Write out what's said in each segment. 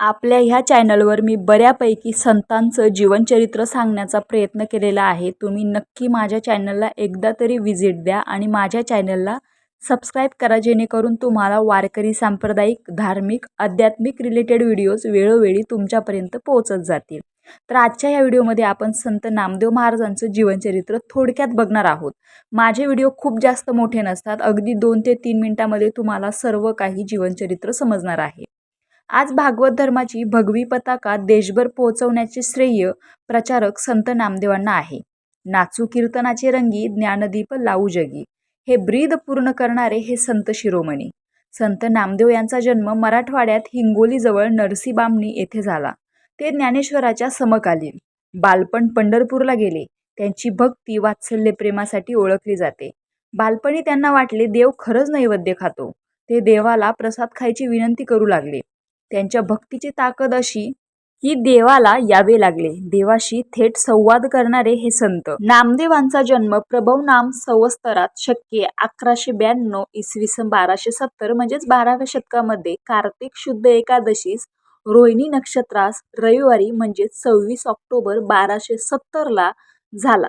आपल्या ह्या चॅनलवर मी बऱ्यापैकी संतांचं जीवनचरित्र सांगण्याचा प्रयत्न केलेला आहे. तुम्ही नक्की माझ्या चॅनलला एकदा तरी व्हिजिट द्या आणि माझ्या चॅनलला सबस्क्राईब करा जेणेकरून तुम्हाला वारकरी सांप्रदायिक धार्मिक आध्यात्मिक रिलेटेड व्हिडिओज वेळोवेळी तुमच्यापर्यंत पोहोचत जातील. तर आजच्या या व्हिडिओमध्ये आपण संत नामदेव महाराजांचं जीवनचरित्र थोडक्यात बघणार आहोत. माझे व्हिडिओ खूप जास्त मोठे नसतात. अगदी दोन ते तीन मिनिटामध्ये तुम्हाला सर्व काही जीवनचरित्र समजणार आहे. आज भागवत धर्माची भगवी पताका देशभर पोहोचवण्याचे श्रेय प्रचारक संत नामदेवांना आहे. नाचू कीर्तनाचे रंगी ज्ञानदीप लावू जगी. हे ब्रीद पूर्ण करणारे हे संत शिरोमणी. संत नामदेव यांचा जन्म मराठवाड्यात हिंगोलीजवळ नरसीबामणी येथे झाला. ते ज्ञानेश्वराच्या समकालीन. बालपण पंढरपूरला गेले. त्यांची भक्ती वात्सल्य प्रेमासाठी ओळखली जाते. बालपणी त्यांना वाटले देव खरंच नैवेद्य खातो. ते देवाला प्रसाद खायची विनंती करू लागले. त्यांच्या भक्तीची ताकद अशी की देवाला यावे लागले. देवाशी थेट संवाद करणारे हे संत. नामदेवांचा जन्म प्रभव नाम संवस्तरात शक्य अकराशे ब्याण्णव इसवी सन बाराशे सत्तर म्हणजेच बाराव्या शतकामध्ये कार्तिक शुद्ध एकादशीस रोहिणी नक्षत्रास रविवारी म्हणजेच सव्वीस ऑक्टोबर बाराशे सत्तरला झाला.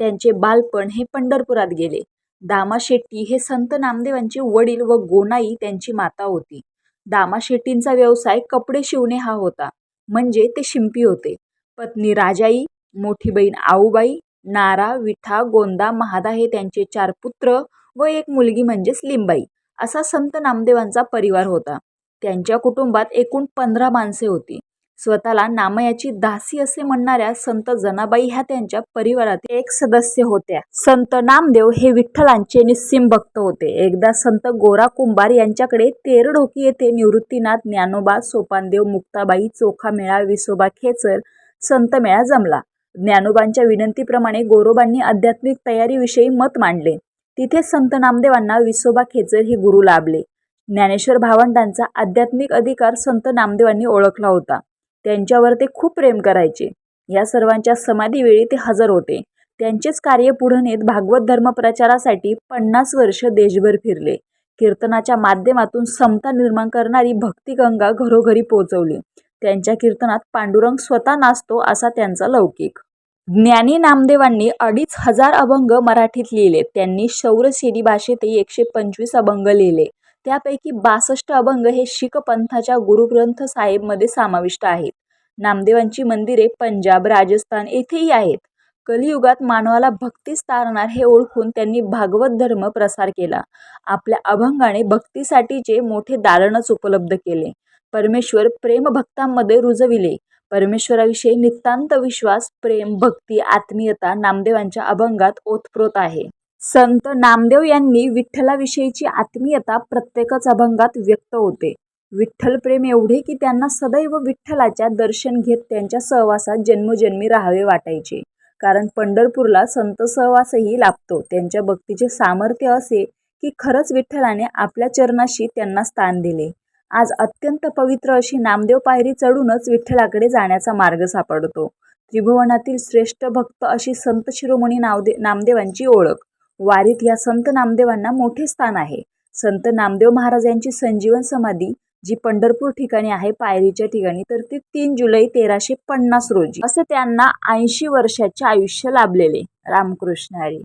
त्यांचे बालपण हे पंढरपुरात गेले. दामा शेट्टी हे संत नामदेवांचे वडील व गोनाई त्यांची माता होती. दामा शेट्टींचा व्यवसाय कपडे शिवणे हा होता. म्हणजे ते शिंपी होते. पत्नी राजाई मोठी बहीण आऊबाई नारा विठा गोंदा महादा हे त्यांचे चार पुत्र व एक मुलगी म्हणजेच लिंबाई असा संत नामदेवांचा परिवार होता. त्यांच्या कुटुंबात एकूण पंधरा माणसे होती. स्वतःला नामयाची दासी असे म्हणणाऱ्या संत जनाबाई ह्या त्यांच्या परिवारातील एक सदस्य होत्या. संत नामदेव हे विठ्ठलांचे निस्सिम भक्त होते. एकदा संत गोरा कुंभार यांच्याकडे तेरडोकी येथे निवृत्तीनाथ ज्ञानोबा सोपानदेव मुक्ताबाई चोखा मेळा विसोबा खेचर संत मेळा जमला. ज्ञानोबांच्या विनंतीप्रमाणे गोरोबांनी आध्यात्मिक तयारीविषयी मत मांडले. तिथे संत नामदेवांना विसोबा खेचर हे गुरु लाभले. ज्ञानेश्वर भावंडांचा आध्यात्मिक अधिकार संत नामदेवांनी ओळखला होता. त्यांच्यावर ते खूप प्रेम करायचे. या सर्वांच्या समाधीवेळी ते हजर होते. त्यांचेच कार्य पुढे नेत भागवत धर्मप्रचारासाठी पन्नास वर्ष देशभर फिरले. कीर्तनाच्या माध्यमातून समता निर्माण करणारी भक्तिगंगा घरोघरी पोहोचवली. त्यांच्या कीर्तनात पांडुरंग स्वतः नाचतो असा त्यांचा लौकिक. ज्ञानी नामदेवांनी अडीच हजार अभंग मराठीत लिहिले. त्यांनी शौरसेनी भाषेतही एकशे पंचवीस अभंग लिहिले. त्यापैकी बासष्ट अभंग हे शीख पंथाच्या गुरुग्रंथ साहेबमध्ये समाविष्ट आहेत. नामदेवांची मंदिरे पंजाब राजस्थान येथेही आहेत. कलियुगात मानवाला भक्तीस तारणार हे ओळखून त्यांनी भागवत धर्म प्रसार केला. आपल्या अभंगाने भक्तीसाठीचे मोठे दालनच उपलब्ध केले. परमेश्वर प्रेम भक्तांमध्ये रुजविले. परमेश्वराविषयी नितांत विश्वास प्रेम भक्ती आत्मीयता नामदेवांच्या अभंगात ओतप्रोत आहे. संत नामदेव यांनी विठ्ठलाविषयीची आत्मीयता प्रत्येकच अभंगात व्यक्त होते. विठ्ठल प्रेम एवढे की त्यांना सदैव विठ्ठलाच्या दर्शन घेत त्यांच्या सहवासात जन्मजन्मी राहावे वाटायचे. कारण पंढरपूरला संत सहवासही लाभतो. त्यांच्या भक्तीचे सामर्थ्य असे की खरंच विठ्ठलाने आपल्या चरणाशी त्यांना स्थान दिले. आज अत्यंत पवित्र अशी नामदेव पायरी चढूनच विठ्ठलाकडे जाण्याचा मार्ग सापडतो. त्रिभुवनातील श्रेष्ठ भक्त अशी संत शिरोमणी नावदे नामदेवांची ओळख. वारीत या संत नामदेवांना मोठे स्थान आहे. संत नामदेव महाराज यांची संजीवन समाधी जी पंढरपूर ठिकाणी आहे पायरीच्या ठिकाणी तर ती तीन जुलै तेराशे पन्नास रोजी. असे त्यांना ऐंशी वर्षाचे आयुष्य लाभलेले. रामकृष्ण हरी.